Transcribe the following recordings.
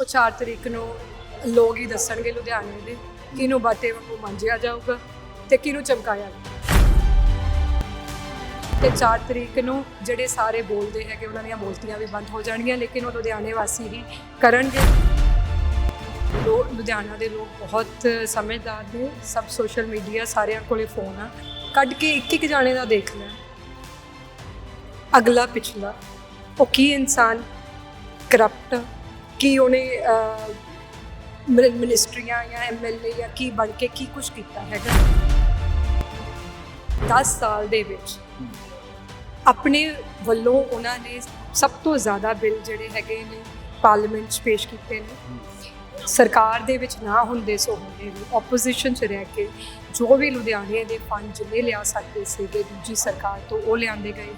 ਉਹ 4 ਤਰੀਕ ਨੂੰ ਲੋਕ ਹੀ ਦੱਸਣਗੇ ਲੁਧਿਆਣੇ ਦੇ, ਕਿਹਨੂੰ ਬਾਟੇ ਵਾਂਗੂ ਮੰਜਿਆ ਜਾਊਗਾ ਤੇ ਕਿਹਨੂੰ ਚਮਕਾਇਆ ਜਾਊਗਾ। ਤੇ 4 ਤਰੀਕ ਨੂੰ ਜਿਹੜੇ ਸਾਰੇ ਬੋਲਦੇ ਹੈਗੇ, ਉਹਨਾਂ ਦੀਆਂ ਬੋਲਤੀਆਂ ਵੀ ਬੰਦ ਹੋ ਜਾਣਗੀਆਂ, ਲੇਕਿਨ ਉਹ ਲੁਧਿਆਣੇ ਵਾਸੀ ਹੀ ਕਰਨਗੇ। ਲੋਕ, ਲੁਧਿਆਣਾ ਦੇ ਲੋਕ ਬਹੁਤ ਸਮਝਦਾਰ ਨੇ, ਸਭ ਸੋਸ਼ਲ ਮੀਡੀਆ ਸਾਰਿਆਂ ਕੋਲੇ ਫੋਨ ਆ। ਕੱਢ ਕੇ ਇੱਕ ਇੱਕ ਜਾਣੇ ਦਾ ਦੇਖ ਲੈ। ਅਗਲਾ, ਪਿਛਲਾ, ਉਹ ਕੀ ਇਨਸਾਨ ਕਰਪਟ ਕੀ ਉਹਨੇ ਅਹ, ਮਿਨ- ਮਿਨਿਸਟਰੀਆਂ ਜਾਂ ਐਮਐਲਏ ਜਾਂ ਕੀ ਬਣ ਕੇ ਕੀ ਕੁਝ ਕੀਤਾ ਹੈਗਾ? 10 ਸਾਲ ਦੇ ਵਿੱਚ ਆਪਣੇ ਵੱਲੋਂ ਉਹਨਾਂ ਨੇ ਸਭ ਤੋਂ ਜ਼ਿਆਦਾ ਬਿੱਲ ਜਿਹੜੇ ਹੈਗੇ ਨੇ ਪਾਰਲੀਮੈਂਟ 'ਚ ਪੇਸ਼ ਕੀਤੇ ਨੇ। ਸਰਕਾਰ ਦੇ ਵਿੱਚ ਨਾ ਹੁੰਦੇ ਸੋ ਹੁੰਦੇ ਵੀ ਆਪੋਜੀਸ਼ਨ 'ਚ ਰਹਿ ਕੇ ਜੋ ਵੀ ਲੁਧਿਆਣੇ ਦੇ ਫੰਡ ਜਿੰਨੇ ਲਿਆ ਸਕਦੇ ਸੀਗੇ ਦੂਜੀ ਸਰਕਾਰ ਤੋਂ ਉਹ ਲਿਆਂਦੇ ਗਏ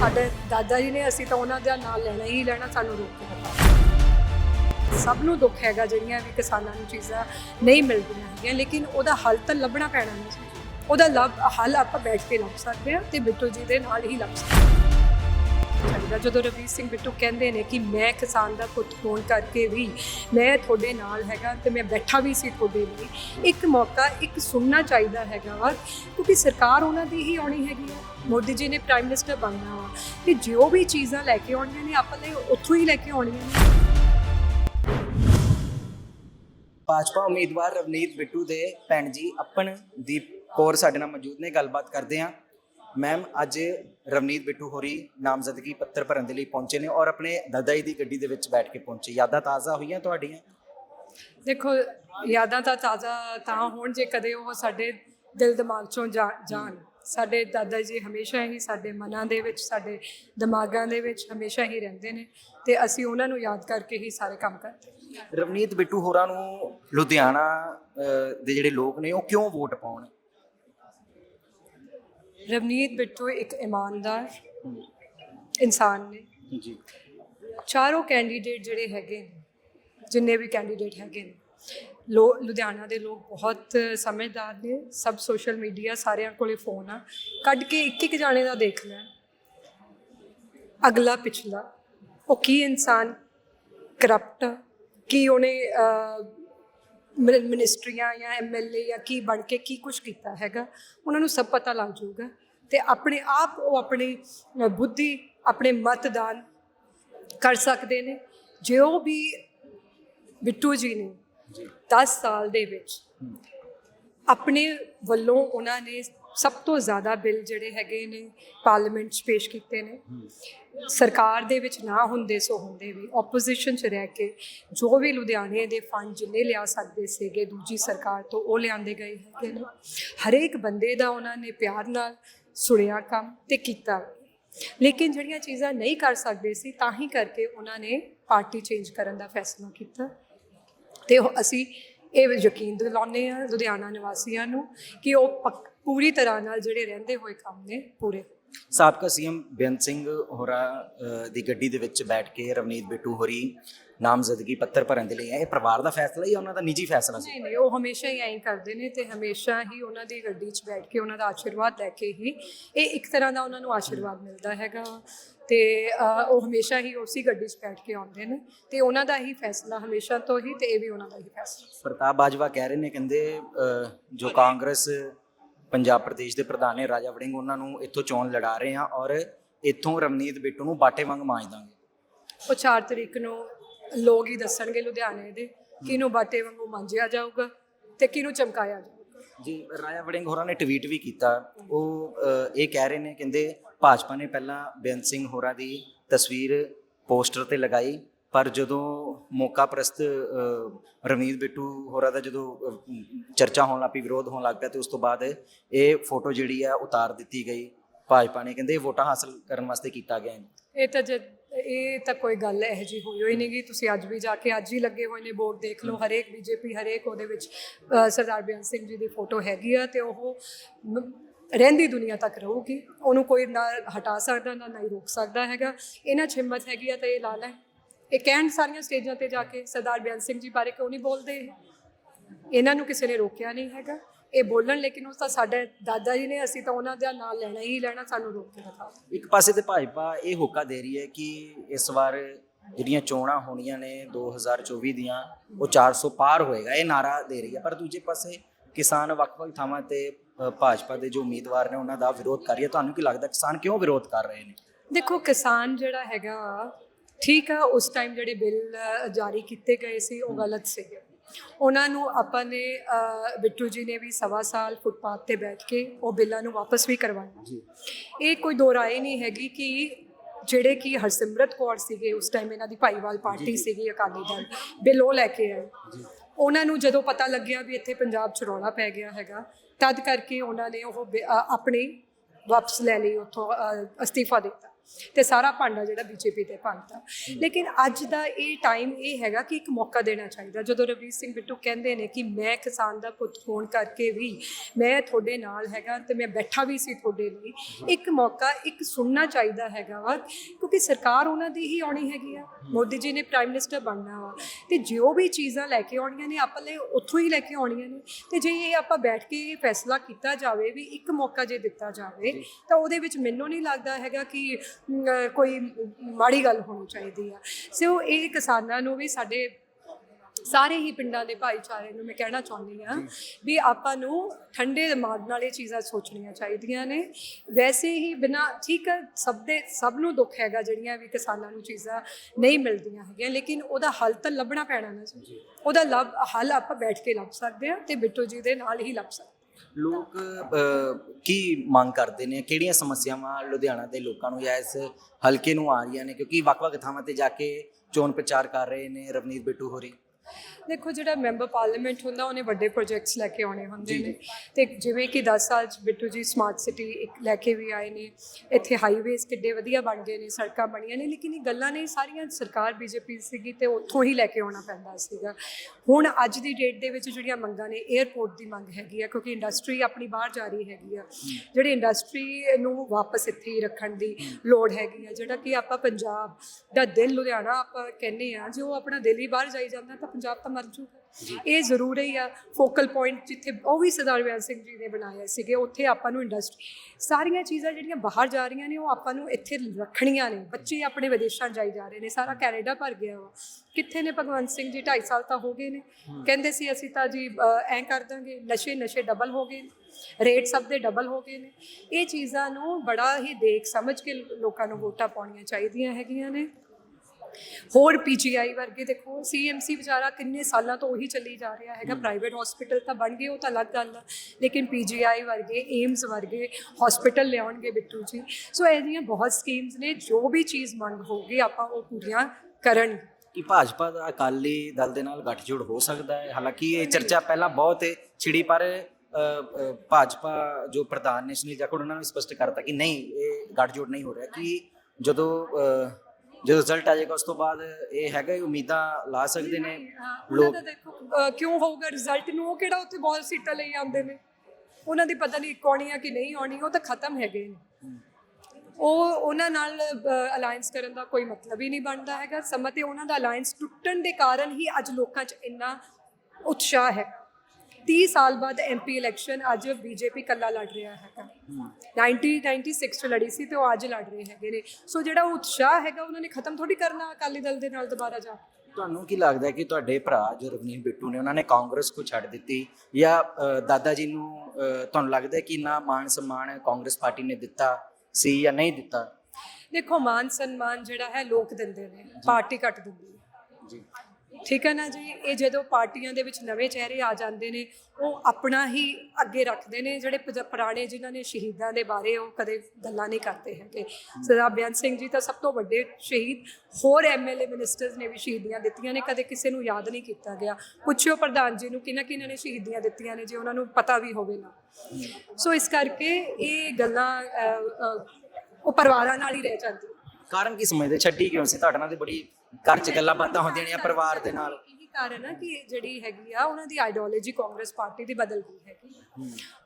ਸਾਡੇ ਦਾਦਾ ਜੀ ਨੇ, ਅਸੀਂ ਤਾਂ ਉਹਨਾਂ ਦਾ ਨਾਂ ਲੈਣਾ ਹੀ ਲੈਣਾ, ਸਾਨੂੰ ਰੋਕ ਕੇ ਪਤਾ ਸਭ ਨੂੰ ਦੁੱਖ ਹੈਗਾ ਜਿਹੜੀਆਂ ਵੀ ਕਿਸਾਨਾਂ ਨੂੰ ਚੀਜ਼ਾਂ ਨਹੀਂ ਮਿਲਦੀਆਂ ਹੈਗੀਆਂ, ਲੇਕਿਨ ਉਹਦਾ ਹੱਲ ਤਾਂ ਲੱਭਣਾ ਪੈਣਾ ਨਾ ਉਹਦਾ ਲੱਭ ਹੱਲ ਆਪਾਂ ਬੈਠ ਕੇ ਲੱਭ ਸਕਦੇ ਹਾਂ ਤੇ ਬਿੱਟੂ ਜੀ ਦੇ ਨਾਲ ਹੀ ਲੱਭ ਸਕਦੇ ਹਾਂ। ਚਾਹੀਦਾ ਜਦੋਂ ਰਵੀਰ ਸਿੰਘ ਬਿੱਟੂ ਕਹਿੰਦੇ ਨੇ ਕਿ ਮੈਂ ਕਿਸਾਨ ਦਾ ਪੁੱਤ ਹੋਣ ਕਰਕੇ ਵੀ ਮੈਂ ਤੁਹਾਡੇ ਨਾਲ ਹੈਗਾ ਤੇ ਮੈਂ ਬੈਠਾ ਵੀ ਸੀ ਤੁਹਾਡੇ ਲਈ, ਇੱਕ ਮੌਕਾ, ਇੱਕ ਸੁਣਨਾ ਚਾਹੀਦਾ ਹੈਗਾ ਵਾ, ਕਿਉਂਕਿ ਸਰਕਾਰ ਉਹਨਾਂ ਦੀ ਹੀ ਆਉਣੀ ਹੈਗੀ ਆ। ਮੋਦੀ ਜੀ ਨੇ ਪ੍ਰਾਈਮ ਮਿਨਿਸਟਰ ਬਣਨਾ ਵਾ, ਤੇ ਜੋ ਵੀ ਚੀਜ਼ਾਂ ਲੈ ਕੇ ਆਉਣੀਆਂ ਨੇ, ਆਪਾਂ ਲਈ ਉੱਥੋਂ ਹੀ ਲੈ ਕੇ ਆਉਣੀਆਂ ਨੇ। ਭਾਜਪਾ ਉਮੀਦਵਾਰ ਰਵਨੀਤ ਬਿੱਟੂ ਦੇ ਭੈਣ ਜੀ ਆਪਨ ਦੀਪ ਕੌਰ ਸਾਡੇ ਨਾਲ ਮੌਜੂਦ ਨੇ, ਗੱਲਬਾਤ ਕਰਦੇ ਹਾਂ। ਮੈਮ ਅੱਜ ਰਵਨੀਤ ਬਿੱਟੂ ਹੋਰੀ ਨਾਮਜ਼ਦਗੀ ਪੱਤਰ ਭਰਨ ਦੇ ਲਈ ਪਹੁੰਚੇ ਨੇ ਔਰ ਆਪਣੇ ਦਾਦਾ ਜੀ ਦੀ ਗੱਡੀ ਦੇ ਵਿੱਚ ਬੈਠ ਕੇ ਪਹੁੰਚੇ। ਯਾਦਾਂ ਤਾਜ਼ਾ ਹੋਈਆਂ ਤੁਹਾਡੀਆਂ? ਦੇਖੋ ਯਾਦਾਂ ਤਾਂ ਤਾਜ਼ਾ ਤਾਂ ਹੋਣ ਜੇ ਕਦੇ ਉਹ ਸਾਡੇ ਦਿਲ ਦਿਮਾਗ ਚੋਂ ਜਾਣ। ਸਾਡੇ ਦਾਦਾ ਜੀ ਹਮੇਸ਼ਾ ਹੀ ਸਾਡੇ ਮਨਾਂ ਦੇ ਵਿੱਚ ਸਾਡੇ ਦਿਮਾਗਾਂ ਦੇ ਵਿੱਚ ਹਮੇਸ਼ਾ ਹੀ ਰਹਿੰਦੇ ਨੇ ਤੇ ਅਸੀਂ ਉਹਨਾਂ ਨੂੰ ਯਾਦ ਕਰਕੇ ਹੀ ਸਾਰੇ ਕੰਮ ਕਰਦੇ। ਰਵਨੀਤ ਬਿੱਟੂ ਹੋਰਾਂ ਨੂੰ ਲੁਧਿਆਣਾ ਦੇ ਜਿਹੜੇ ਲੋਕ ਨੇ ਉਹ ਕਿਉਂ ਵੋਟ ਪਾਉਣ? ਰਵਨੀਤ ਬਿੱਟੂ ਇੱਕ ਇਮਾਨਦਾਰ ਇਨਸਾਨ ਨੇ। ਜੀ। ਚਾਰੋਂ ਕੈਂਡੀਡੇਟ ਜਿਹੜੇ ਹੈਗੇ ਨੇ ਜਿੰਨੇ ਵੀ ਕੈਂਡੀਡੇਟ ਹੈਗੇ ਨੇ ਲੋ ਲੁਧਿਆਣਾ ਦੇ ਲੋਕ ਬਹੁਤ ਸਮਝਦਾਰ ਨੇ। ਸਭ ਸੋਸ਼ਲ ਮੀਡੀਆ ਸਾਰਿਆਂ ਕੋਲੇ ਫੋਨ ਆ। ਕੱਢ ਕੇ ਇੱਕ ਇੱਕ ਜਾਣੇ ਦਾ ਦੇਖ ਲੈ ਅਗਲਾ ਪਿਛਲਾ ਉਹ ਕੀ ਇਨਸਾਨ ਕਰਪਟ ਕੀ ਉਹਨੇ ਮਿਨਿਸਟਰੀਆਂ ਜਾਂ ਐਮਐਲਏ ਜਾਂ ਕੀ ਬਣ ਕੇ ਕੀ ਕੁਝ ਕੀਤਾ ਹੈਗਾ ਉਹਨਾਂ ਨੂੰ ਸਭ ਪਤਾ ਲੱਗ ਜਾਊਗਾ ਤੇ ਆਪਣੇ ਆਪ ਉਹ ਆਪਣੀ ਬੁੱਧੀ ਆਪਣੇ ਮਤਦਾਨ ਕਰ ਸਕਦੇ ਨੇ। ਜੋ ਵੀ ਬਿੱਟੂ ਜੀ ਨੇ 10 ਸਾਲ ਦੇ ਵਿੱਚ ਆਪਣੇ ਵੱਲੋਂ ਉਹਨਾਂ ਨੇ ਸਭ ਤੋਂ ਜ਼ਿਆਦਾ ਬਿੱਲ ਜਿਹੜੇ ਹੈਗੇ ਨੇ, ਪਾਰਲੀਮੈਂਟ 'ਚ ਪੇਸ਼ ਕੀਤੇ ਨੇ। ਸਰਕਾਰ ਦੇ ਵਿੱਚ ਨਾ ਹੁੰਦੇ, ਸੋ ਹੁੰਦੇ ਵੀ। ਆਪੋਜੀਸ਼ਨ 'ਚ ਰਹਿ ਕੇ ਜੋ ਵੀ ਲੁਧਿਆਣੇ ਦੇ ਫੰਡ ਜਿੰਨੇ ਲਿਆ ਸਕਦੇ ਸੀਗੇ, ਦੂਜੀ ਸਰਕਾਰ ਤੋਂ ਉਹ ਲਿਆਂਦੇ ਗਏ ਹੈਗੇ ਨੇ। ਹਰੇਕ ਬੰਦੇ ਦਾ ਉਹਨਾਂ ਨੇ ਪਿਆਰ ਨਾਲ ਸੁਣਿਆ ਕੰਮ ਤੇ ਕੀਤਾ। ਲੇਕਿਨ ਜਿਹੜੀਆਂ ਚੀਜ਼ਾਂ ਨਹੀਂ ਕਰ ਸਕਦੇ ਸੀ, ਤਾਂ ਹੀ ਕਰਕੇ ਉਹਨਾਂ ਨੇ ਪਾਰਟੀ ਚੇਂਜ ਕਰਨ ਦਾ ਫੈਸਲਾ ਕੀਤਾ। ਤੇ ਅਸੀਂ ਇਹ ਯਕੀਨ ਦਿਲਾਉਂਦੇ ਆ ਲੁਧਿਆਣਾ ਨਿਵਾਸੀਆਂ ਨੂੰ ਕਿ ਉਹ ਪੱਕ- ਪੂਰੀ ਤਰ੍ਹਾਂ ਨਾਲ ਜਿਹੜੇ ਰਹਿੰਦੇ ਹੋਏ ਕੰਮ ਨੇ ਪੂਰੇ। ਸਾਬਕਾ ਸੀਐਮ ਬੇਅੰਤ ਸਿੰਘ ਹੋਰਾ ਦੀ ਗੱਡੀ ਦੇ ਵਿੱਚ ਬੈਠ ਕੇ ਰਵਨੀਤ ਬਿੱਟੂ ਹੋਰੀ ਨਾਮਜ਼ਦਗੀ ਪੱਤਰ ਭਰਨ ਦੇ ਲਈ ਆਏ। ਇਹ ਪਰਿਵਾਰ ਦਾ ਫੈਸਲਾ ਹੀ ਉਹਨਾਂ ਦਾ ਨਿੱਜੀ ਫੈਸਲਾ ਸੀ? ਨਹੀਂ ਨਹੀਂ ਉਹ ਹਮੇਸ਼ਾ ਹੀ ਐਂ ਕਰਦੇ ਨੇ ਤੇ ਹਮੇਸ਼ਾ ਹੀ ਉਹਨਾਂ ਦੀ ਗੱਡੀ 'ਚ ਬੈਠ ਕੇ ਉਹਨਾਂ ਦਾ ਆਸ਼ੀਰਵਾਦ ਲੈ ਕੇ ਹੀ ਇਹ ਇੱਕ ਤਰ੍ਹਾਂ ਦਾ ਉਹਨਾਂ ਨੂੰ ਆਸ਼ੀਰਵਾਦ ਮਿਲਦਾ ਹੈਗਾ। ਤੇ ਉਹ ਹਮੇਸ਼ਾ ਹੀ ਉਸੇ ਗੱਡੀ 'ਚ ਬੈਠ ਕੇ ਆਉਂਦੇ ਨੇ ਤੇ ਉਹਨਾਂ ਦਾ ਹੀ ਫੈਸਲਾ ਹਮੇਸ਼ਾ ਤੋਂ ਹੀ ਤੇ ਇਹ ਵੀ ਉਹਨਾਂ ਦਾ ਹੀ ਫੈਸਲਾ। ਪ੍ਰਤਾਪ ਬਾਜਵਾ ਕਹਿ ਰਹੇ ਨੇ ਕਹਿੰਦੇ ਜੋ ਕਾਂਗਰਸ ਪੰਜਾਬ ਪ੍ਰਦੇਸ਼ ਦੇ ਪ੍ਰਧਾਨ ਨੇ ਰਾਜਾ ਵੜਿੰਗ ਉਹਨਾਂ ਨੂੰ ਇੱਥੋਂ ਚੋਣ ਲੜਾ ਰਹੇ ਆ ਔਰ ਇੱਥੋਂ ਰਵਨੀਤ ਬਿੱਟੂ ਨੂੰ ਬਾਟੇ ਵਾਂਗ ਮਾਂਜ ਦਾਂਗੇ। ਉਹ 4 ਤਰੀਕ ਨੂੰ ਲੋਕ ਹੀ ਦੱਸਣਗੇ ਲੁਧਿਆਣੇ ਦੇ ਕਿਹਨੂੰ ਬਾਟੇ ਵਾਂਗੂ ਮੰਜਿਆ ਜਾਊਗਾ ਤੇ ਕਿਹਨੂੰ ਚਮਕਾਇਆ ਜਾਊਗਾ। ਜੀ ਰਾਜਾ ਵੜਿੰਗ ਹੋਰਾਂ ਨੇ ਟਵੀਟ ਵੀ ਕੀਤਾ। ਉਹ ਇਹ ਕਹਿ ਰਹੇ ਨੇ ਕਹਿੰਦੇ ਭਾਜਪਾ ਨੇ ਪਹਿਲਾਂ ਬੇਅੰਤ ਸਿੰਘ ਹੋਰਾਂ ਦੀ ਤਸਵੀਰ ਪੋਸਟਰ ਤੇ ਲਗਾਈ ਪਰ ਜਦੋਂ ਮੌਕਾ ਪ੍ਰਸਤ ਰਵਨੀਤ ਬਿੱਟੂ ਹੋਰਾਂ ਦਾ ਜਦੋਂ ਚਰਚਾ ਹੋਣ ਲੱਗ ਪਈ, ਵਿਰੋਧ ਹੋਣ ਲੱਗ ਪਿਆ ਤੇ ਉਸ ਤੋਂ ਬਾਅਦ ਇਹ ਫੋਟੋ ਜਿਹੜੀ ਆ ਉਤਾਰ ਦਿੱਤੀ ਗਈ। ਭਾਜਪਾ ਨੇ ਕਹਿੰਦੇ ਇਹ ਵੋਟਾਂ ਹਾਸਲ ਕਰਨ ਵਾਸਤੇ ਕੀਤਾ ਗਿਆ ਇਹ ਤਾਂ ਜਦ ਇਹ ਤਾਂ ਕੋਈ ਗੱਲ ਇਹੋ ਜੀ ਹੋਈ ਹੋਈ ਨਹੀਂਗੀ ਤੁਸੀਂ ਅੱਜ ਵੀ ਜਾ ਕੇ ਅੱਜ ਹੀ ਲੱਗੇ ਹੋਏ ਨੇ, ਬੋਰਡ ਦੇਖ ਲਓ, ਹਰੇਕ ਬੀਜੇਪੀ, ਹਰੇਕ ਉਹਦੇ ਵਿੱਚ ਸਰਦਾਰ ਬਿਆਨ ਸਿੰਘ ਜੀ ਦੀ ਫੋਟੋ ਹੈਗੀ ਆ ਤੇ ਉਹ ਰਹਿੰਦੀ ਦੁਨੀਆ ਤੱਕ ਰਹੂਗੀ। ਉਹਨੂੰ ਕੋਈ ਨਾ ਹਟਾ ਸਕਦਾ, ਨਾ ਨਹੀਂ ਰੋਕ ਸਕਦਾ ਹੈਗਾ। ਇਹਨਾਂ 'ਚ ਹਿੰਮਤ ਹੈਗੀ ਆ ਤਾਂ ਇਹ ਲਾ ਲੈ। ਇਹ ਕਹਿਣ ਸਾਰੀਆਂ ਸਟੇਜਾਂ ਤੇ ਜਾ ਕੇ ਸਰਦਾਰ ਬਿਆਨ ਸਿੰਘ ਜੀ ਬਾਰੇ ਕਿਉਂ ਨਹੀਂ ਬੋਲਦੇ? ਇਹ? ਇਹਨਾਂ ਨੂੰ ਕਿਸੇ ਨੇ ਰੋਕਿਆ ਨਹੀਂ ਹੈਗਾ। ਇਹ ਬੋਲਣ ਲੇਕਿਨ ਉਸ ਤਾਂ ਸਾਡੇ ਦਾਦਾ ਜੀ ਨੇ ਅਸੀਂ ਤਾਂ ਉਹਨਾਂ ਦਾ ਨਾਂ ਲੈਣਾ ਹੀ ਲੈਣਾ ਸਾਨੂੰ ਰੋਕ ਕੇ ਦਿਖਾਓ ਇੱਕ ਪਾਸੇ ਤੇ ਭਾਜਪਾ ਇਹ ਹੋਕਾ ਦੇ ਰਹੀ ਹੈ ਕਿ ਇਸ ਵਾਰ ਜਿਹੜੀਆਂ ਚੋਣਾਂ ਹੋਣੀਆਂ ਨੇ 2024 ਦੀਆਂ ਉਹ 400 ਪਾਰ ਹੋਏਗਾ। ਇਹ ਨਾਰਾ ਦੇ ਰਹੀ ਹੈ। ਪਰ ਦੂਜੇ ਪਾਸੇ ਕਿਸਾਨ ਵੱਖ-ਵੱਖ ਥਾਵਾਂ ਤੇ ਭਾਜਪਾ ਦੇ ਜੋ ਉਮੀਦਵਾਰ ਨੇ ਉਹਨਾਂ ਦਾ ਵਿਰੋਧ ਕਰ ਰਹੀ ਹੈ। ਤੁਹਾਨੂੰ ਕੀ ਲੱਗਦਾ ਕਿਸਾਨ ਕਿਉਂ ਵਿਰੋਧ ਕਰ ਰਹੇ ਨੇ? ਦੇਖੋ ਕਿਸਾਨ ਜਿਹੜਾ ਹੈਗਾ ਠੀਕ ਆ ਉਸ ਟਾਈਮ ਜਿਹੜੇ ਬਿੱਲ ਜਾਰੀ ਕੀਤੇ ਗਏ ਸੀ ਉਹ ਗਲਤ ਸੀਗੇ। ਉਹਨਾਂ ਨੂੰ ਆਪਾਂ ਨੇ ਬਿੱਟੂ ਜੀ ਨੇ ਵੀ ਸਵਾ ਸਾਲ ਫੁੱਟਪਾਥ ਤੇ ਬੈਠ ਕੇ ਉਹ ਬਿੱਲਾਂ ਨੂੰ ਵਾਪਸ ਵੀ ਕਰਵਾਇਆ। ਜੀ। ਇਹ ਕੋਈ ਦੋ ਰਾਏ ਨਹੀਂ ਹੈਗੀ ਕਿ ਜਿਹੜੇ ਕਿ ਹਰਸਿਮਰਤ ਕੌਰ ਸੀਗੇ ਉਸ ਟਾਈਮ ਇਹਨਾਂ ਦੀ ਭਾਈਵਾਲ ਪਾਰਟੀ ਸੀਗੀ ਅਕਾਲੀ ਦਲ ਬਿੱਲ ਉਹ ਲੈ ਕੇ ਆਏ। ਉਹਨਾਂ ਨੂੰ ਜਦੋਂ ਪਤਾ ਲੱਗਿਆ ਵੀ ਇੱਥੇ ਪੰਜਾਬ ਚ ਰੌਲਾ ਪੈ ਗਿਆ ਹੈਗਾ ਤਦ ਕਰਕੇ ਉਹਨਾਂ ਨੇ ਉਹ ਆਪਣੀ ਵਾਪਸ ਲੈ ਲਈ ਉੱਥੋਂ ਅਸਤੀਫਾ ਦਿੱਤਾ। ਤੇ ਸਾਰਾ ਭਾਂਡਾ ਜਿਹੜਾ ਬੀਜੇਪੀ ਤੇ ਪਾਉਂਦਾ ਲੇਕਿਨ ਅੱਜ ਦਾ ਇਹ ਟਾਈਮ ਇਹ ਹੈਗਾ ਕਿ ਇੱਕ ਮੌਕਾ ਦੇਣਾ ਚਾਹੀਦਾ। ਜਦੋਂ ਰਵੀਰ ਸਿੰਘ ਬਿੱਟੂ ਕਹਿੰਦੇ ਨੇ ਕਿ ਮੈਂ ਕਿਸਾਨ ਦਾ ਪੁੱਤ ਹੋਣ ਕਰਕੇ ਵੀ ਮੈਂ ਤੁਹਾਡੇ ਨਾਲ ਹੈਗਾ ਤੇ ਮੈਂ ਬੈਠਾ ਵੀ ਸੀ ਤੁਹਾਡੇ ਲਈ, ਇੱਕ ਮੌਕਾ, ਇੱਕ ਸੁਣਨਾ ਚਾਹੀਦਾ ਹੈਗਾ ਵਾ, ਕਿਉਂਕਿ ਸਰਕਾਰ ਉਹਨਾਂ ਦੀ ਹੀ ਆਉਣੀ ਹੈਗੀ ਆ। ਮੋਦੀ ਜੀ ਨੇ ਪ੍ਰਾਈਮ ਮਿਨਿਸਟਰ ਬਣਨਾ ਵਾ। ਤੇ ਜੋ ਵੀ ਚੀਜ਼ਾਂ ਲੈ ਕੇ ਆਉਣੀਆਂ ਨੇ, ਆਪਾਂ ਲਈ ਉੱਥੋਂ ਹੀ ਲੈ ਕੇ ਆਉਣੀਆਂ ਨੇ। ਤੇ ਜੇ ਇਹ ਆਪਾਂ ਬੈਠ ਕੇ ਇਹ ਫੈਸਲਾ ਕੀਤਾ ਜਾਵੇ ਵੀ ਇੱਕ ਮੌਕਾ ਜੇ ਦਿੱਤਾ ਜਾਵੇ, ਤਾਂ ਉਹਦੇ ਵਿੱਚ ਮੈਨੂੰ ਨਹੀਂ ਲੱਗਦਾ ਹੈਗਾ ਕਿ ਕੋਈ ਮਾੜੀ ਗੱਲ ਹੋਣੀ ਚਾਹੀਦੀ ਆ। ਸੋ ਇਹ ਕਿਸਾਨਾਂ ਨੂੰ ਵੀ ਸਾਡੇ ਸਾਰੇ ਹੀ ਪਿੰਡਾਂ ਦੇ ਭਾਈਚਾਰੇ ਨੂੰ ਮੈਂ ਕਹਿਣਾ ਚਾਹੁੰਦੀ ਆ ਵੀ ਆਪਾਂ ਨੂੰ ਠੰਡੇ ਦਿਮਾਗ ਨਾਲ ਇਹ ਚੀਜ਼ਾਂ ਸੋਚਣੀਆਂ ਚਾਹੀਦੀਆਂ ਨੇ। ਵੈਸੇ ਹੀ ਬਿਨਾ ਠੀਕ ਸਭ ਦੇ ਸਭ ਨੂੰ ਦੁੱਖ ਹੈਗਾ ਜਿਹੜੀਆਂ ਵੀ ਕਿਸਾਨਾਂ ਨੂੰ ਚੀਜ਼ਾਂ ਨਹੀਂ ਮਿਲਦੀਆਂ ਹੈਗੀਆਂ ਲੇਕਿਨ ਉਹਦਾ ਹੱਲ ਤਾਂ ਲੱਭਣਾ ਪੈਣਾ ਨਾ ਜੀ। ਉਹਦਾ ਲੱਭ ਹੱਲ ਆਪਾਂ ਬੈਠ ਕੇ ਲੱਭ ਸਕਦੇ ਆ ਤੇ ਬਿੱਟੂ ਜੀ ਦੇ ਨਾਲ ਹੀ ਲੱਭ ਸਕਦੇ। ਲੋਕ ਅ, ਕੀ ਮੰਗ ਕਰਦੇ ਨੇ? ਕਿਹੜੀਆਂ ਸਮੱਸਿਆਵਾਂ ਲੁਧਿਆਣਾ ਦੇ ਲੋਕਾਂ ਨੂੰ ਜਾਂ ਇਸ ਹਲਕੇ ਨੂੰ ਆ ਰਹੀਆਂ ਨੇ? ਕਿਉਂਕਿ ਵੱਖ-ਵੱਖ ਥਾਵਾਂ ਤੇ ਜਾ ਕੇ ਚੋਣ ਪ੍ਰਚਾਰ ਕਰ ਰਹੇ ਨੇ ਰਵਨੀਤ ਬਿੱਟੂ ਹੋਰੀ। ਦੇਖੋ ਜਿਹੜਾ ਮੈਂਬਰ ਪਾਰਲੀਮੈਂਟ ਹੁੰਦਾ ਉਹਨੇ ਵੱਡੇ ਪ੍ਰੋਜੈਕਟਸ ਲੈ ਕੇ ਆਉਣੇ ਹੁੰਦੇ ਨੇ। ਤੇ ਜਿਵੇਂ ਕਿ 10 ਸਾਲ ਚ ਬਿੱਟੂ ਜੀ ਸਮਾਰਟ ਸਿਟੀ ਇੱਕ ਲੈ ਕੇ ਵੀ ਆਏ ਨੇ। ਇੱਥੇ ਹਾਈਵੇਜ਼ ਕਿੱਡੇ ਵਧੀਆ ਬਣ ਗਏ ਨੇ ਸੜਕਾਂ ਬਣੀਆਂ ਨੇ ਲੇਕਿਨ ਇਹ ਗੱਲਾਂ ਨੇ ਸਾਰੀਆਂ ਸਰਕਾਰ ਬੀਜੇਪੀ ਸੀਗੀ ਤੇ ਉੱਥੋਂ ਹੀ ਲੈ ਕੇ ਆਉਣਾ ਪੈਂਦਾ ਸੀਗਾ। ਹੁਣ ਅੱਜ ਦੀ ਡੇਟ ਦੇ ਵਿੱਚ ਜਿਹੜੀਆਂ ਮੰਗਾਂ ਨੇ 에ਅਰਪੋਰਟ ਦੀ ਮੰਗ ਹੈਗੀ ਆ ਕਿਉਂਕਿ ਇੰਡਸਟਰੀ ਆਪਣੀ ਬਾਹਰ ਜਾ ਰਹੀ ਹੈਗੀ ਆ। ਜਿਹੜੀ ਇੰਡਸਟਰੀ ਨੂੰ ਵਾਪਸ ਇੱਥੇ ਹੀ ਰੱਖਣ ਦੀ ਲੋੜ ਹੈਗੀ ਆ ਜਿਹੜਾ ਕਿ ਆਪਾਂ ਪੰਜਾਬ ਦਾ ਦਿਲ ਲੁਧਿਆਣਾ ਆਪਾਂ ਕਹਿੰਦੇ ਆ ਜੇ ਉਹ ਆਪਣਾ ਦਿਲ ਹੀ ਬਾਹਰ ਜਾਈ ਜਾਂਦਾ ਤਾਂ ਪੰਜਾਬ ਤਾਂ ਮਰ ਜੂਗਾ। ਇਹ ਜ਼ਰੂਰ ਹੀ ਆ ਫੋਕਲ ਪੁਆਇੰਟ ਜਿੱਥੇ ਉਹ ਵੀ ਸਰਦਾਰ ਬਿਆਨ ਸਿੰਘ ਜੀ ਨੇ ਬਣਾਇਆ ਸੀਗੇ ਉੱਥੇ ਆਪਾਂ ਨੂੰ ਇੰਡਸਟਰੀ ਸਾਰੀਆਂ ਚੀਜ਼ਾਂ ਜਿਹੜੀਆਂ ਬਾਹਰ ਜਾ ਰਹੀਆਂ ਨੇ ਉਹ ਆਪਾਂ ਨੂੰ ਇੱਥੇ ਰੱਖਣੀਆਂ ਨੇ। ਬੱਚੇ ਆਪਣੇ ਵਿਦੇਸ਼ਾਂ ਜਾਈ ਜਾ ਰਹੇ ਨੇ ਸਾਰਾ ਕੈਨੇਡਾ ਭਰ ਗਿਆ ਵਾ। ਕਿੱਥੇ ਨੇ ਭਗਵੰਤ ਸਿੰਘ ਜੀ? 2.5 ਸਾਲ ਤਾਂ ਹੋ ਗਏ ਨੇ। ਕਹਿੰਦੇ ਸੀ ਅਸੀਂ ਤਾਂ ਜੀ ਐਂ ਕਰ ਦਾਂਗੇ ਨਸ਼ੇ ਨਸ਼ੇ ਡਬਲ ਹੋ ਗਏ ਰੇਟ ਸਭ ਦੇ ਡਬਲ ਹੋ ਗਏ ਨੇ। ਇਹ ਚੀਜ਼ਾਂ ਨੂੰ ਬੜਾ ਹੀ ਦੇਖ ਸਮਝ ਕੇ ਲੋਕਾਂ ਨੂੰ ਵੋਟਾਂ ਪਾਉਣੀਆਂ ਚਾਹੀਦੀਆਂ ਹੈਗੀਆਂ ਨੇ। ਹੋਰ ਪੀਜੀਆਈ ਵਰਗੇ ਦੇਖੋ ਸੀਐਮਸੀ ਵਿਚਾਰਾ ਕਿੰਨੇ ਸਾਲਾਂ ਤੋਂ ਉਹੀ ਚੱਲੀ ਜਾ ਰਿਹਾ ਹੈਗਾ ਪ੍ਰਾਈਵੇਟ ਹਸਪੀਟਲ ਤਾਂ ਬਣ ਗਏ ਉਹ ਤਾਂ ਅਲੱਗ ਗੱਲ ਆ। ਲੇਕਿਨ ਪੀਜੀਆਈ ਵਰਗੇ ਏਮਸ ਵਰਗੇ ਹਸਪੀਟਲ ਲਿਆਉਣਗੇ ਬਿੱਟੂ ਜੀ। ਸੋ ਇਹ ਜਿਹੀਆਂ ਬਹੁਤ ਸਕੀਮਸ ਨੇ ਜੋ ਵੀ ਚੀਜ਼ ਮੰਗ ਹੋਊਗੀ ਆਪਾਂ ਉਹ ਪੂਰੀਆਂ ਕਰਨ। ਕਿ ਭਾਜਪਾ ਦਾ ਅਕਾਲੀ ਦਲ ਦੇ ਨਾਲ ਗੱਠਜੋੜ ਹੋ ਸਕਦਾ ਹੈ? ਹਾਲਾਂਕਿ ਇਹ ਚਰਚਾ ਪਹਿਲਾਂ ਬਹੁਤ ਛਿੜੀ ਪਰ ਭਾਜਪਾ ਜੋ ਪ੍ਰਧਾਨ ਨੇ ਸੁਨੀਲ ਜਾਖੜ ਉਹਨਾਂ ਨੇ ਸਪਸ਼ਟ ਕਰਤਾ ਕਿ ਨਹੀਂ ਇਹ ਗੱਠਜੋੜ ਨਹੀਂ ਹੋ ਰਿਹਾ। ਕਿ ਜਦੋਂ ਜਦੋਂ ਰਿਜ਼ਲਟ ਆ ਜਾਏਗਾ ਉਸ ਤੋਂ ਬਾਅਦ ਇਹ ਹੈਗਾ ਹੀ ਉਮੀਦਾਂ ਲਾ ਸਕਦੇ ਨੇ ਉਹਨਾਂ ਲੋਕ। ਦਾ ਦੇਖੋ ਅਹ ਕਿਉਂ ਹੋਊਗਾ ਰਿਜ਼ਲਟ ਨੂੰ? ਉਹ ਕਿਹੜਾ ਉੱਥੇ ਬਹੁਤ ਸੀਟਾਂ ਲਈ ਆਉਂਦੇ ਨੇ? ਉਹਨਾਂ ਦੀ ਪਤਾ ਨਹੀਂ ਆਉਣੀ ਆ ਕਿ ਨਹੀਂ ਆਉਣੀ ਉਹ ਤਾਂ ਖਤਮ ਹੈਗੇ ਨੇ। ਉਹ ਉਹਨਾਂ ਨਾਲ ਅਲਾਈਅੰਸ ਕਰਨ ਦਾ ਕੋਈ ਮਤਲਬ ਹੀ ਨਹੀਂ ਬਣਦਾ ਹੈਗਾ। ਸਮਾਂ ਤੇ ਉਹਨਾਂ ਦਾ ਅਲਾਈਅੰਸ ਟੁੱਟਣ ਦੇ ਕਾਰਨ ਹੀ ਅੱਜ ਲੋਕਾਂ 'ਚ ਇੰਨਾ ਉਤਸ਼ਾਹ ਹੈ। 30 ਸਾਲ ਬਾਅਦ ਐਮਪੀ ਇਲੈਕਸ਼ਨ ਅੱਜ ਬੀਜੇਪੀ ਕੱਲਾ ਲੜ ਰਿਹਾ ਹੈਗਾ। 1996 ਚ ਲੜੀ ਸੀ ਤੇ ਉਹ ਅੱਜ ਲੜ ਰਹੇ ਹੈਗੇ ਨੇ। ਸੋ ਜਿਹੜਾ ਉਤਸ਼ਾਹ ਹੈਗਾ ਉਹਨਾਂ ਨੇ ਖਤਮ ਥੋੜੀ ਕਰਨਾ ਅਕਾਲੀ ਦਲ ਦੇ ਨਾਲ ਦੁਬਾਰਾ ਜਾ। ਤੁਹਾਨੂੰ ਕੀ ਲੱਗਦਾ ਕਿ ਤੁਹਾਡੇ ਭਰਾ ਜੋ ਰਵਨੀਤ ਬਿੱਟੂ ਨੇ ਉਹਨਾਂ ਨੇ ਕਾਂਗਰਸ ਕੋ ਛੱਡ ਦਿੱਤੀ ਜਾਂ ਦਾਦਾ ਜੀ ਨੂੰ ਤੁਹਾਨੂੰ ਲੱਗਦਾ ਕਿ ਨਾ ਮਾਣ ਸਨਮਾਨ ਕਾਂਗਰਸ ਪਾਰਟੀ ਨੇ ਦਿੱਤਾ ਸੀ ਜਾਂ ਨਹੀਂ ਦਿੱਤਾ? ਦੇਖੋ ਮਾਨ ਸਨਮਾਨ ਜਿਹੜਾ ਹੈ ਲੋਕ ਦਿੰਦੇ ਨੇ ਪਾਰਟੀ ਘੱਟ ਦਿੰਦੀ ਹੈ। ਠੀਕ ਹੈ ਨਾ ਜੀ? ਇਹ ਜਦੋਂ ਪਾਰਟੀਆਂ ਦੇ ਵਿੱਚ ਨਵੇਂ ਚਿਹਰੇ ਆ ਜਾਂਦੇ ਨੇ ਉਹ ਆਪਣਾ ਹੀ ਅੱਗੇ ਰੱਖਦੇ ਨੇ ਜਿਹੜੇ ਪਜ- ਪੁਰਾਣੇ ਜਿਨ੍ਹਾਂ ਨੇ ਸ਼ਹੀਦਾਂ ਦੇ ਬਾਰੇ ਉਹ ਕਦੇ ਗੱਲਾਂ ਨਹੀਂ ਕਰਦੇ ਹੈਗੇ। ਸਰਦਾਰ ਬੇਅੰਤ ਸਿੰਘ ਜੀ ਤਾਂ ਸਭ ਤੋਂ ਵੱਡੇ ਸ਼ਹੀਦ ਹੋਰ ਐਮਐਲਏ ਮਿਨਿਸਟਰਸ ਨੇ ਵੀ ਸ਼ਹੀਦੀਆਂ ਦਿੱਤੀਆਂ ਨੇ ਕਦੇ ਕਿਸੇ ਨੂੰ ਯਾਦ ਨਹੀਂ ਕੀਤਾ ਗਿਆ। ਪੁੱਛਿਓ ਪ੍ਰਧਾਨ ਜੀ ਨੂੰ ਕਿਹਨਾਂ ਕਿਹਨਾਂ ਨੇ ਸ਼ਹੀਦੀਆਂ ਦਿੱਤੀਆਂ ਨੇ ਜੇ ਉਹਨਾਂ ਨੂੰ ਪਤਾ ਵੀ ਹੋਵੇ ਨਾ। ਸੋ ਇਸ ਕਰਕੇ ਇਹ ਗੱਲਾਂ ਅਹ, ਅਹ, ਉਹ ਪਰਿਵਾਰਾਂ ਨਾਲ ਹੀ ਰਹਿ ਜਾਂਦੀਆਂ। ਕਾਰਨ ਕੀ ਸਮਝਦੇ? ਛੱਡੀ ਕਿਉਂ ਸੀ? ਤੁਹਾਡੇ ਨਾਲ ਤੇ ਬੜੀ ਘਰ 'ਚ ਗੱਲਾਂ ਬਾਤਾਂ ਹੁੰਦੀਆਂ ਨੇ ਪਰਿਵਾਰ ਦੇ ਨਾਲ। ਇਹੀ ਕਾਰਨ ਹੈ ਕਿ ਜਿਹੜੀ ਹੈਗੀ ਆ ਉਹਨਾਂ ਦੀ ਆਈਡੀਓਲੋਜੀ ਕਾਂਗਰਸ ਪਾਰਟੀ ਦੀ ਬਦਲ ਗਈ ਹੈਗੀ।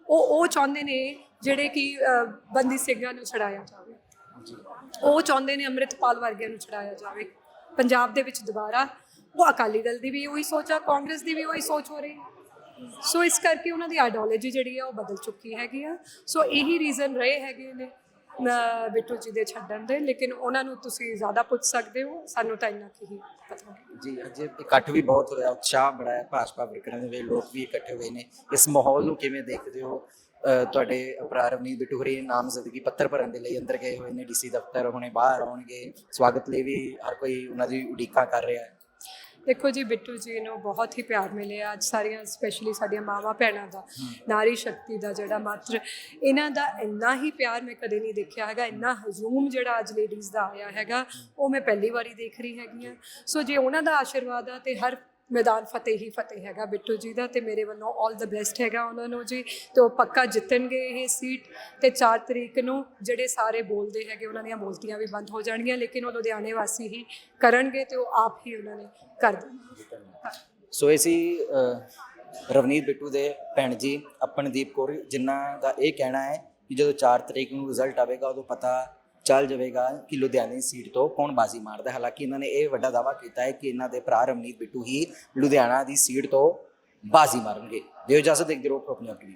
ਉਹ ਉਹ ਚਾਹੁੰਦੇ ਨੇ ਜਿਹੜੇ ਕਿ ਅਹ, ਬੰਦੀ ਸਿੰਘਾਂ ਨੂੰ ਛੜਾਇਆ ਜਾਵੇ। ਉਹ ਚਾਹੁੰਦੇ ਨੇ ਅੰਮ੍ਰਿਤਪਾਲ ਵਰਗਿਆਂ ਨੂੰ ਛੜਾਇਆ ਜਾਵੇ। ਪੰਜਾਬ ਦੇ ਵਿੱਚ ਦੁਬਾਰਾ ਉਹ ਅਕਾਲੀ ਦਲ ਦੀ ਵੀ ਉਹੀ ਸੋਚ ਆ ਕਾਂਗਰਸ ਦੀ ਵੀ ਉਹੀ ਸੋਚ ਹੋ ਰਹੀ। ਸੋ ਇਸ ਕਰਕੇ ਉਹਨਾਂ ਦੀ ਆਈਡੀਓਲੋਜੀ ਜਿਹੜੀ ਆ ਉਹ ਬਦਲ ਚੁੱਕੀ ਹੈਗੀ ਆ। ਸੋ ਇਹੀ ਰੀਜ਼ਨ ਰਹੇ ਹੈਗੇ ਨੇ। ਬਿੱਟੂ ਜੀ ਦੇ ਛੱਡਣ ਦੇ, ਲੇਕਿਨ ਉਹਨਾਂ ਨੂੰ ਤੁਸੀਂ ਜ਼ਿਆਦਾ ਪੁੱਛ ਸਕਦੇ ਹੋ, ਸਾਨੂੰ ਤਾਂ ਇੰਨਾ ਕੁ ਹੀ ਪਤਾ। ਜੀ, ਅੱਜ ਇਕੱਠ ਵੀ ਬਹੁਤ ਹੋਇਆ, ਉਤਸ਼ਾਹ ਬੜਾ ਹੈ, ਭਾਜਪਾ ਵਰਕਰਾਂ ਦੇ ਵਿੱਚ ਲੋਕ ਵੀ ਇਕੱਠੇ ਹੋਏ ਨੇ। ਇਸ ਮਾਹੌਲ ਨੂੰ ਕਿਵੇਂ ਦੇਖਦੇ ਹੋ? ਤੁਹਾਡੇ ਅਪਰਾਰ ਰਵਨੀਤ ਬਿੱਟੂ ਹਰੀ ਨਾਮਜ਼ਦਗੀ ਪੱਤਰ ਭਰਨ ਦੇ ਲਈ ਅੰਦਰ ਗਏ ਹੋਏ ਨੇ, ਡੀਸੀ ਦਫ਼ਤਰ ਹੁਣੇ ਬਾਹਰ ਆਉਣਗੇ। ਸਵਾਗਤ ਲਈ ਵੀ ਹਰ ਕੋਈ ਉਹਨਾਂ ਦੀ ਉਡੀਕਾਂ ਕਰ ਰਿਹਾ ਹੈ। ਦੇਖੋ ਜੀ, ਬਿੱਟੂ ਜੀ ਨੂੰ ਬਹੁਤ ਹੀ ਪਿਆਰ ਮਿਲਿਆ। ਅੱਜ ਸਾਰੀਆਂ ਸਪੈਸ਼ਲੀ ਸਾਡੀਆਂ ਮਾਵਾਂ ਭੈਣਾਂ ਦਾ, ਨਾਰੀ ਸ਼ਕਤੀ ਦਾ ਜਿਹੜਾ ਮਾਤਰ, ਇਹਨਾਂ ਦਾ ਇੰਨਾ ਹੀ ਪਿਆਰ ਮੈਂ ਕਦੇ ਨਹੀਂ ਦੇਖਿਆ ਹੈਗਾ। ਇੰਨਾ ਹਜੂਮ ਜਿਹੜਾ ਅੱਜ ਲੇਡੀਜ਼ ਦਾ ਆਇਆ ਹੈਗਾ, ਉਹ ਮੈਂ ਪਹਿਲੀ ਵਾਰੀ ਦੇਖ ਰਹੀ ਹੈਗੀ ਆ ਸੋ ਜੇ ਉਹਨਾਂ ਦਾ ਆਸ਼ੀਰਵਾਦ ਆ ਤੇ ਹਰ ਮੈਦਾਨ ਫਤਿਹ ਹੀ ਫਤਿਹ ਹੈਗਾ ਬਿੱਟੂ ਜੀ ਦਾ ਤੇ ਮੇਰੇ ਵੱਲੋਂ 올 ਦ ਬੈਸਟ ਹੈਗਾ ਉਹਨਾਂ ਨੂੰ ਜੀ ਤੇ ਉਹ ਪੱਕਾ ਜਿੱਤਣਗੇ ਇਹ ਸੀਟ ਤੇ 4 ਤਰੀਕ ਨੂੰ ਜਿਹੜੇ ਸਾਰੇ ਬੋਲਦੇ ਹੈਗੇ ਉਹਨਾਂ ਦੀਆਂ ਬੋਲਤੀਆਂ ਵੀ ਬੰਦ ਹੋ ਜਾਣਗੀਆਂ ਲੇਕਿਨ ਉਹ ਲੁਧਿਆਣੇ ਵਾਸੀ ਹੀ ਕਰਨਗੇ ਤੇ ਉਹ ਆਪ ਹੀ ਉਹਨਾਂ ਨੇ ਕਰ ਦੇਣਾ ਸੋ ਇਹ ਸੀ ਰਵਨੀਤ ਬਿੱਟੂ ਦੇ ਭੈਣ ਜੀ ਅਪਨਦੀਪ ਕੌਰ, ਜਿਨ੍ਹਾਂ ਦਾ ਇਹ ਕਹਿਣਾ ਹੈ ਕਿ ਜਦੋਂ 4 ਤਰੀਕ ਨੂੰ ਰਿਜ਼ਲਟ ਆਵੇਗਾ, ਉਦੋਂ ਪਤਾ ਚੱਲ ਜਾਵੇਗਾ ਕਿ ਲੁਧਿਆਣੇ ਸੀਟ ਤੋਂ ਕੌਣ ਬਾਜ਼ੀ ਮਾਰਦਾ ਹੈ? ਹਾਲਾਂਕਿ ਇਹਨਾਂ ਨੇ ਇਹ ਵੱਡਾ ਦਾਵਾ ਕੀਤਾ ਹੈ ਕਿ ਇਹਨਾਂ ਦੇ ਭਰਾ ਰਵਨੀਤ ਬਿੱਟੂ ਹੀ ਲੁਧਿਆਣਾ ਦੀ ਸੀਟ ਤੋਂ ਬਾਜ਼ੀ ਮਾਰਨਗੇ। ਦਿਓ ਇਜਾਜ਼ਤ, ਦੇਖਦੇ ਰਹੋ ਆਪਣੀ ਆਪਣੀ